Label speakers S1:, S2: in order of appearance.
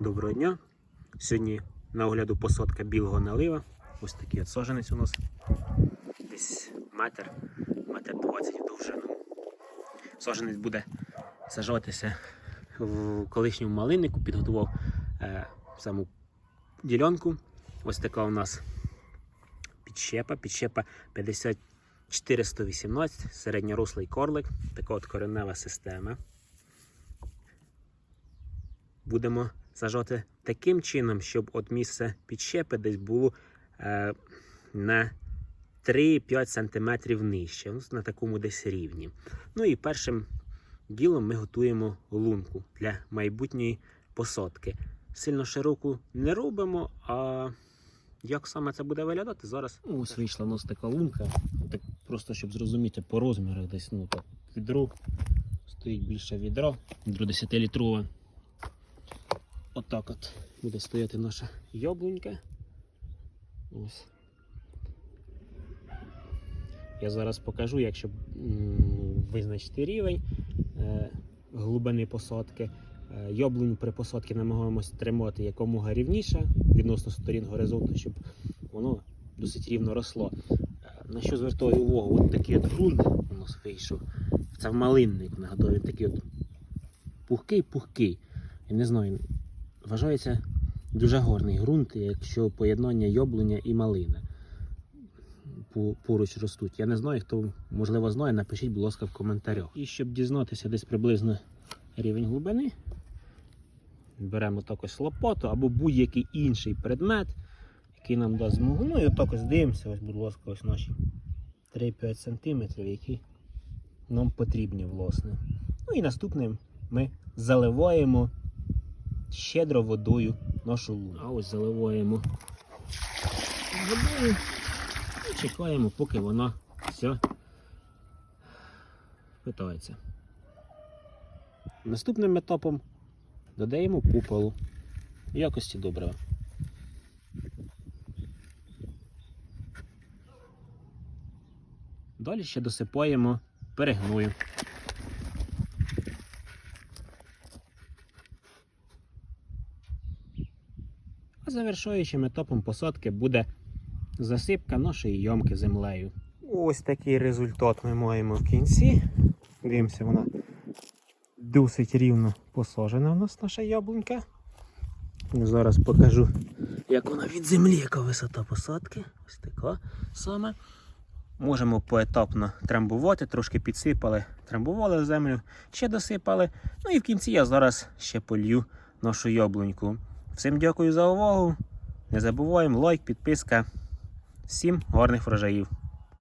S1: Доброго дня. Сьогодні на огляду посадка білого налива. Ось такий от саженець у нас. Десь метр, метр 20 в довжину. Саженець буде сажатися в колишньому малиннику, підготував е, саму ділянку. Ось така у нас підщепа. Підщепа 5418, середньорослий корлик, така от коренева система будемо сажати таким чином, щоб от місце підщепи десь було е, на 3-5 см нижче, ну, на такому десь рівні. Ну і першим ділом ми готуємо лунку для майбутньої посадки. Сильно широку не робимо, а як саме це буде виглядати, зараз. Ось вийшла у нас така лунка. Так просто щоб зрозуміти по розмірах, десь ну так відро. Стоїть більше відро, відро 10-літрове. Отак от буде стояти наша яблунька. Ось. Я зараз покажу, якщо визначити рівень е, глибини посадки. Е, при посадці намагаємося тримати якомога рівніше відносно сторін горизонту, щоб воно досить рівно росло. Е, на що звертаю увагу? От такий от ґрунт у нас вийшов. Це в малинник, нагадую, він такий от пухкий-пухкий. Я не знаю, вважається дуже гарний ґрунт, якщо поєднання яблуня і малина поруч ростуть. Я не знаю, хто можливо знає, напишіть, будь ласка, в коментарях. І щоб дізнатися десь приблизно рівень глибини, беремо так ось лопату або будь-який інший предмет, який нам дасть змогу. Ну і отак ось дивимося, ось, будь ласка, ось наші 3-5 см, які нам потрібні, власне. Ну і наступним ми заливаємо щедро водою нашу луну. А ось заливаємо водою і чекаємо, поки вона вся питається. Наступним етапом додаємо куполу в якості добрива. Далі ще досипаємо перегною. Завершуючим етапом посадки буде засипка нашої ямки землею. Ось такий результат ми маємо в кінці. Дивимося, вона досить рівно посаджена у нас наша яблунька. Зараз покажу, як вона від землі, яка висота посадки. Ось така саме. Можемо поетапно трамбувати, трошки підсипали, трамбували землю, ще досипали. Ну і в кінці я зараз ще полью нашу яблуньку. Всім дякую за увагу. Не забуваємо лайк, підписка. Всім гарних врожаїв!